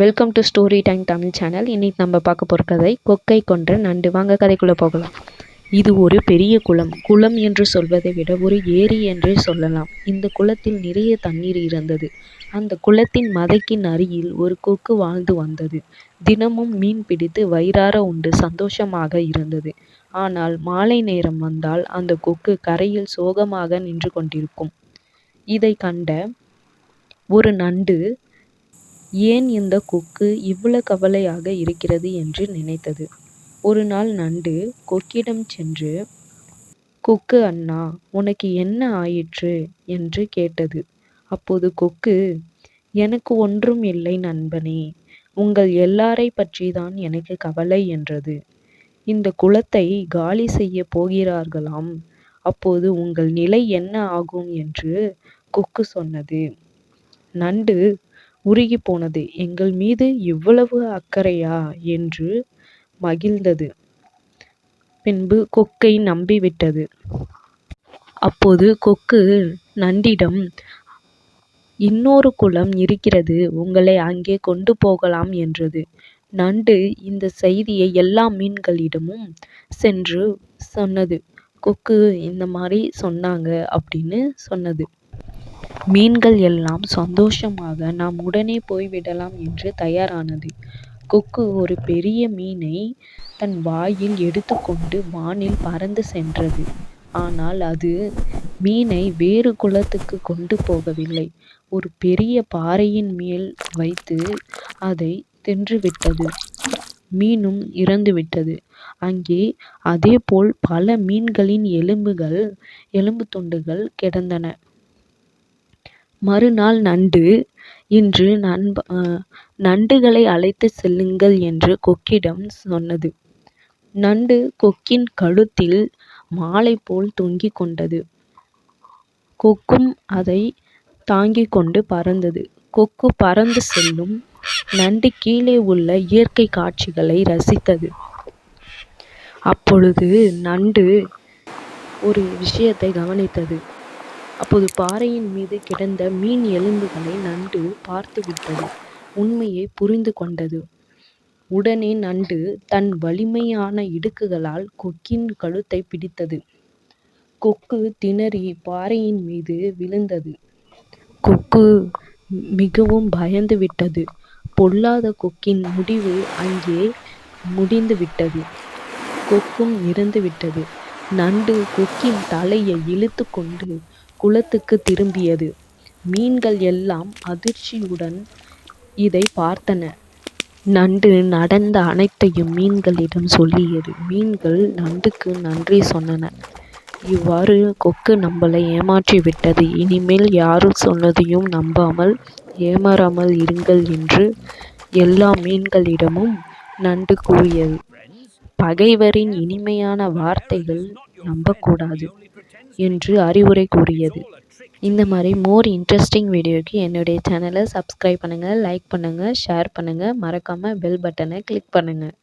Welcome to story time Tamil channel இன்றைக்கி நம்ம பார்க்க போகிற கதை கொக்கை கொன்ற நண்டு. வாங்க கதைக்குள்ளே போகலாம். இது ஒரு பெரிய குளம். குளம் என்று சொல்வதை விட ஒரு ஏரி என்றே சொல்லலாம். இந்த குளத்தில் நிறைய தண்ணீர் இருந்தது. அந்த குளத்தின் மதைக்கின் அருகில் ஒரு கொக்கு வாழ்ந்து வந்தது. தினமும் மீன் பிடித்து வயிறார உண்டு சந்தோஷமாக இருந்தது. ஆனால் மாலை நேரம் வந்தால் அந்த கொக்கு கரையில் சோகமாக நின்று கொண்டிருக்கும். இதை கண்ட ஒரு நண்டு ஏன் இந்த கொக்கு இவ்வளவு கவலையாக இருக்கிறது என்று நினைத்தது. ஒரு நாள் நண்டு கொக்கிடம் சென்று கொக்கு அண்ணா உனக்கு என்ன ஆயிற்று? என்று கேட்டது. அப்போது கொக்கு எனக்கு ஒன்றும் இல்லை நண்பனே உங்கள் எல்லாரை பற்றிதான் எனக்கு கவலை என்றது. இந்த குளத்தை காலி செய்ய போகிறார்களாம். அப்போது உங்கள் நிலை என்ன ஆகும்? என்று கொக்கு சொன்னது. நண்டு உருகி போனது. எங்கள் மீது இவ்வளவு அக்கறையா என்று மகிழ்ந்தது. பின்பு கொக்கை நம்பிவிட்டது அப்போது கொக்கு நண்டிடம் இன்னொரு குளம் இருக்கிறது. உங்களை அங்கே கொண்டு போகலாம் என்றது. நண்டு இந்த செய்தியை எல்லா மீன்களிடமும் சென்று சொன்னது. கொக்கு இந்த மாதிரி சொன்னாங்க அப்படின்னு சொன்னது. மீன்கள் எல்லாம் சந்தோஷமாக நாம் உடனே போய்விடலாம் என்று தயாரானது. கொக்கு ஒரு பெரிய மீனை தன் வாயில் எடுத்துக்கொண்டு வானில் பறந்து சென்றது. ஆனால் அது மீனை வேறு குளத்துக்கு கொண்டு போகவில்லை. ஒரு பெரிய பாறையின் மேல் வைத்து அதை தின்றுவிட்டது. மீனும் இறந்துவிட்டது. அங்கே அதேபோல் பல மீன்களின் எலும்புகள் எலும்பு துண்டுகள் கிடந்தன. மறுநாள் நண்டு இன்று நண்ப நண்டுகளை அழைத்துச் செல்லுங்கள் என்று கொக்கிடம் சொன்னது. நண்டு கொக்கின் கழுத்தில் மாலை போல் தொங்கிக் கொண்டது. கொக்கும் அதை தாங்கிக் கொண்டு பறந்தது. கொக்கு பறந்து செல்லும். நண்டு கீழே உள்ள இயற்கை காட்சிகளை ரசித்தது. அப்பொழுது நண்டு ஒரு விஷயத்தை கவனித்தது. அப்போது பாறையின் மீது கிடந்த மீன் எலும்புகளை நண்டு பார்த்துவிட்டது. உண்மையை புரிந்து கொண்டது. உடனே நண்டு தன் வலிமையான இடுக்குகளால் கொக்கின் கழுத்தை பிடித்தது. கொக்கு திணறி பாறையின் மீது விழுந்தது. கொக்கு மிகவும் பயந்து விட்டது பொல்லாத கொக்கின் முடிவு அங்கே முடிந்து விட்டது கொக்கும் இறந்துவிட்டது. நண்டு கொக்கின் தலையை இழுத்து கொண்டு குளத்துக்குத் திரும்பியது. மீன்கள் எல்லாம் அதிர்ச்சியுடன் இதைப் பார்த்தன. நண்டு நடந்த அனைத்தையும் மீன்களிடம் சொல்லியது. மீன்கள் நண்டுக்கு நன்றி சொன்னன. இவ்வாறு கொக்கு நம்மளை ஏமாற்றிவிட்டது. இனிமேல் யாரும் சொன்னதையும் நம்பாமல் ஏமாறாமல் இருங்கள் என்று எல்லா மீன்களிடமும் நண்டு கூறியது. பகைவரின் இனிமையான வார்த்தைகள் நம்பக்கூடாது என்று அறிவுரை கூறியது. இந்த மாதிரி மோர் இன்ட்ரெஸ்டிங் வீடியோக்கு என்னுடைய சேனலை சப்ஸ்கிரைப் பண்ணுங்கள் லைக் பண்ணுங்கள் ஷேர் பண்ணுங்கள் மறக்காமல் பெல் பட்டனை கிளிக் பண்ணுங்கள்